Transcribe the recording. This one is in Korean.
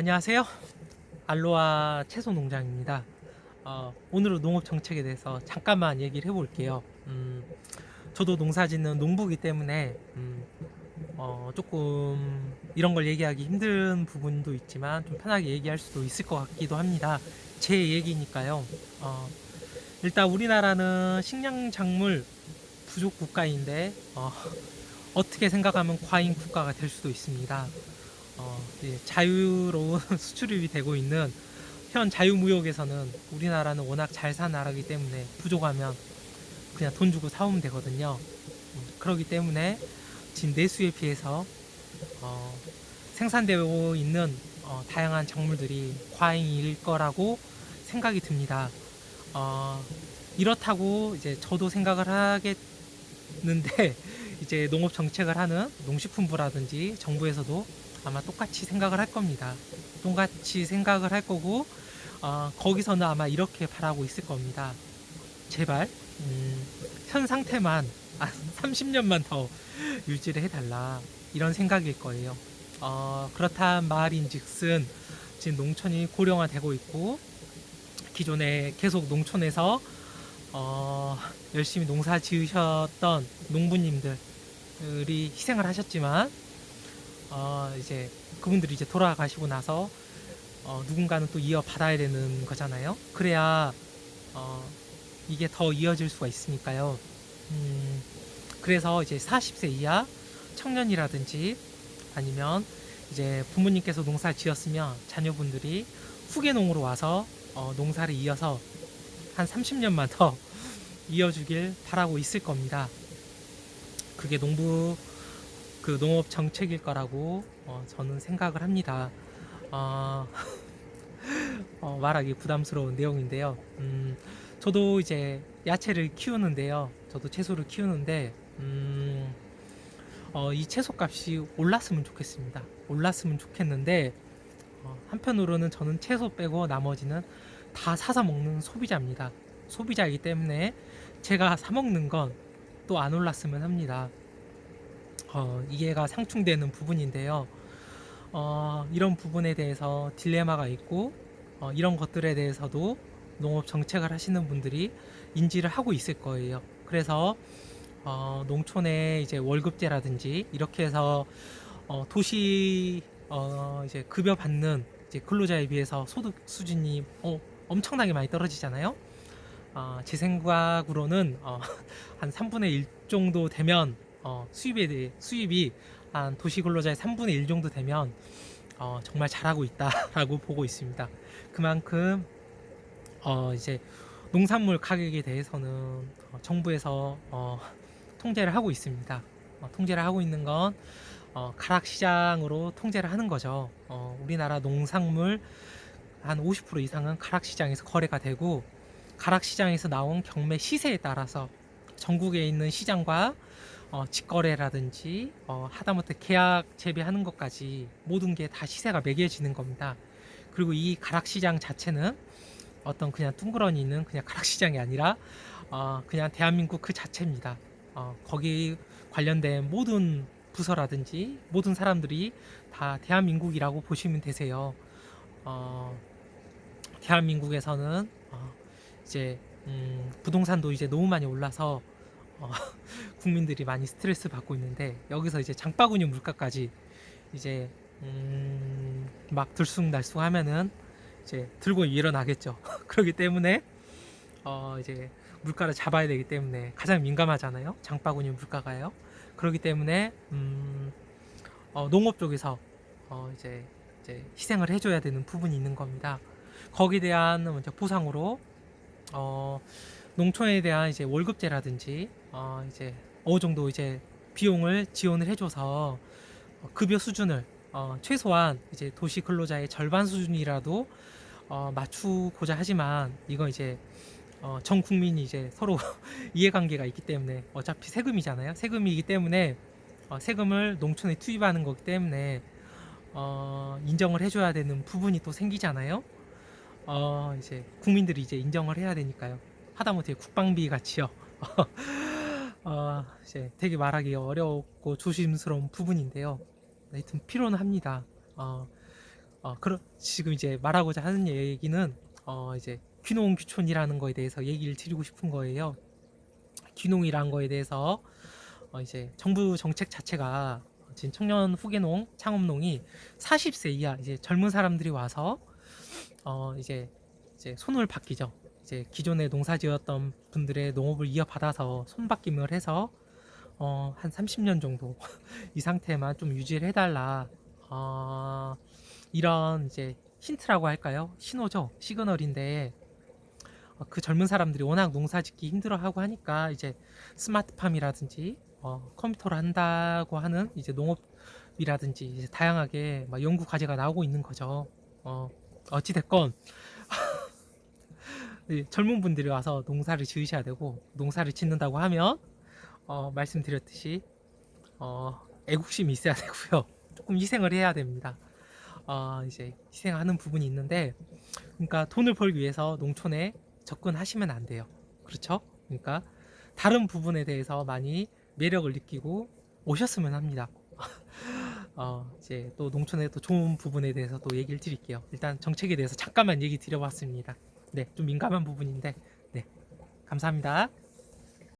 안녕하세요. 알로아 채소 농장입니다. 어, 오늘은 농업 정책에 대해서 잠깐만 얘기를 해볼게요. 음, 저도 농사 짓는 농부기 때문에 음, 어, 조금 이런 걸 얘기하기 힘든 부분도 있지만 좀 편하게 얘기할 수도 있을 것 같기도 합니다. 제 얘기니까요. 어, 일단 우리나라는 식량 작물 부족 국가인데 어, 어떻게 생각하면 과잉 국가가 될 수도 있습니다. 어, 예, 자유로운 수출입이 되고 있는 현 자유무역에서는 우리나라는 워낙 잘 산 나라이기 때문에 부족하면 그냥 돈 주고 사오면 되거든요. 음, 그렇기 때문에 지금 내수에 비해서 어, 생산되고 있는 어, 다양한 작물들이 과잉일 거라고 생각이 듭니다. 어, 이렇다고 이제 저도 생각을 하겠는데 이제 농업 정책을 하는 농식품부라든지 정부에서도 아마 똑같이 생각을 할 겁니다. 똑같이 생각을 할 거고 어, 거기서는 아마 이렇게 바라고 있을 겁니다. 제발 음, 현 상태만 아, 30년만 더 유지를 해달라 이런 생각일 거예요. 어, 그렇단 말인즉슨 지금 농촌이 고령화되고 있고 기존에 계속 농촌에서 어, 열심히 농사 지으셨던 농부님들이 희생을 하셨지만 어, 이제 그분들이 이제 돌아가시고 나서 어, 누군가는 또 이어받아야 되는 거잖아요. 그래야 어, 이게 더 이어질 수가 있으니까요. 음, 그래서 이제 40세 이하 청년이라든지 아니면 이제 부모님께서 농사를 지었으면 자녀분들이 후계농으로 와서 어, 농사를 이어서 한 30년만 더 이어주길 바라고 있을 겁니다. 그게 농부 그 농업 정책일 거라고 어, 저는 생각을 합니다. 어, 어, 말하기 부담스러운 내용인데요. 음, 저도 이제 야채를 키우는데요. 저도 채소를 키우는데 음, 어, 이 채소 값이 올랐으면 좋겠습니다. 올랐으면 좋겠는데 어, 한편으로는 저는 채소 빼고 나머지는 다 사서 먹는 소비자입니다. 소비자이기 때문에 제가 사 먹는 건 또 안 올랐으면 합니다. 어, 이해가 상충되는 부분인데요. 어, 이런 부분에 대해서 딜레마가 있고 어, 이런 것들에 대해서도 농업 정책을 하시는 분들이 인지를 하고 있을 거예요. 그래서 어, 농촌에 이제 월급제라든지 이렇게 해서 어, 도시 어, 이제 급여 받는 이제 근로자에 비해서 소득 수준이 어, 엄청나게 많이 떨어지잖아요. 어, 제 생각으로는 어, 한 3분의 1 정도 되면 어, 수입에 대해 수입이 한 도시 근로자의 3분의 1 정도 되면 어, 정말 잘하고 있다라고 보고 있습니다. 그만큼 어, 이제 농산물 가격에 대해서는 어, 정부에서 어, 통제를 하고 있습니다. 어, 통제를 하고 있는 건 어, 가락 시장으로 통제를 하는 거죠. 어, 우리나라 농산물 한 50% 이상은 가락 시장에서 거래가 되고 가락 시장에서 나온 경매 시세에 따라서 전국에 있는 시장과 어, 직거래라든지 어, 하다못해 계약 재배하는 것까지 모든 게 다 시세가 매겨지는 겁니다. 그리고 이 가락 시장 자체는 어떤 그냥 둥그러니 있는 그냥 가락 시장이 아니라 어, 그냥 대한민국 그 자체입니다. 어, 거기 관련된 모든 부서라든지 모든 사람들이 다 대한민국이라고 보시면 되세요. 어, 대한민국에서는 어, 이제 음, 부동산도 이제 너무 많이 올라서 어, 국민들이 많이 스트레스 받고 있는데 여기서 이제 장바구니 물가까지 이제 음, 막 들쑥날쑥 하면은 이제 들고 일어나겠죠. 그렇기 때문에 어, 이제 물가를 잡아야 되기 때문에 가장 민감하잖아요. 장바구니 물가가요. 그렇기 때문에 음, 어, 농업 쪽에서 어, 이제, 이제 희생을 해줘야 되는 부분이 있는 겁니다. 거기에 대한 먼저 보상으로 어, 농촌에 대한 이제 월급제라든지 어, 이제 어느 정도 이제 비용을 지원을 해줘서 어, 급여 수준을 어, 최소한 이제 도시 근로자의 절반 수준이라도 어, 맞추고자 하지만 이건 이제 어, 전 국민이 이제 서로 이해관계가 있기 때문에 어차피 세금이잖아요. 세금이기 때문에 어, 세금을 농촌에 투입하는 거기 때문에 어, 인정을 해줘야 되는 부분이 또 생기잖아요. 어, 이제 국민들이 이제 인정을 해야 되니까요. 하다못해 국방비 같이요. 어, 이제 되게 말하기 어렵고 조심스러운 부분인데요. 하여튼 필요는 합니다. 어, 어, 그러, 지금 이제 말하고자 하는 얘기는 어, 이제 귀농 귀촌이라는 거에 대해서 얘기를 드리고 싶은 거예요. 귀농이라는 거에 대해서 어, 이제 정부 정책 자체가 지금 청년 후계농 창업농이 40세 이하 이제 젊은 사람들이 와서 어, 이제 이제 손을 바뀌죠. 이제 기존에 농사지었던 분들의 농업을 이어받아서 손바뀜을 해서 어, 한 30년 정도 이 상태만 좀 유지를 해달라. 어, 이런 이제 힌트라고 할까요? 신호죠. 시그널인데 어, 그 젊은 사람들이 워낙 농사짓기 힘들어하고 하니까 이제 스마트팜이라든지 어, 컴퓨터로 한다고 하는 이제 농업이라든지 이제 다양하게 막 연구 과제가 나오고 있는 거죠. 어, 어찌 됐건 이 젊은 분들이 와서 농사를 지으셔야 되고 농사를 짓는다고 하면 어, 말씀드렸듯이 어, 애국심이 있어야 되고요. 조금 희생을 해야 됩니다. 어, 이제 희생하는 부분이 있는데, 그러니까 돈을 벌기 위해서 농촌에 접근하시면 안 돼요. 그렇죠? 그러니까 다른 부분에 대해서 많이 매력을 느끼고 오셨으면 합니다. 어, 이제 또 농촌의 또 좋은 부분에 대해서 또 얘기를 드릴게요. 일단 정책에 대해서 잠깐만 얘기 드려봤습니다. 네, 좀 민감한 부분인데, 네, 감사합니다.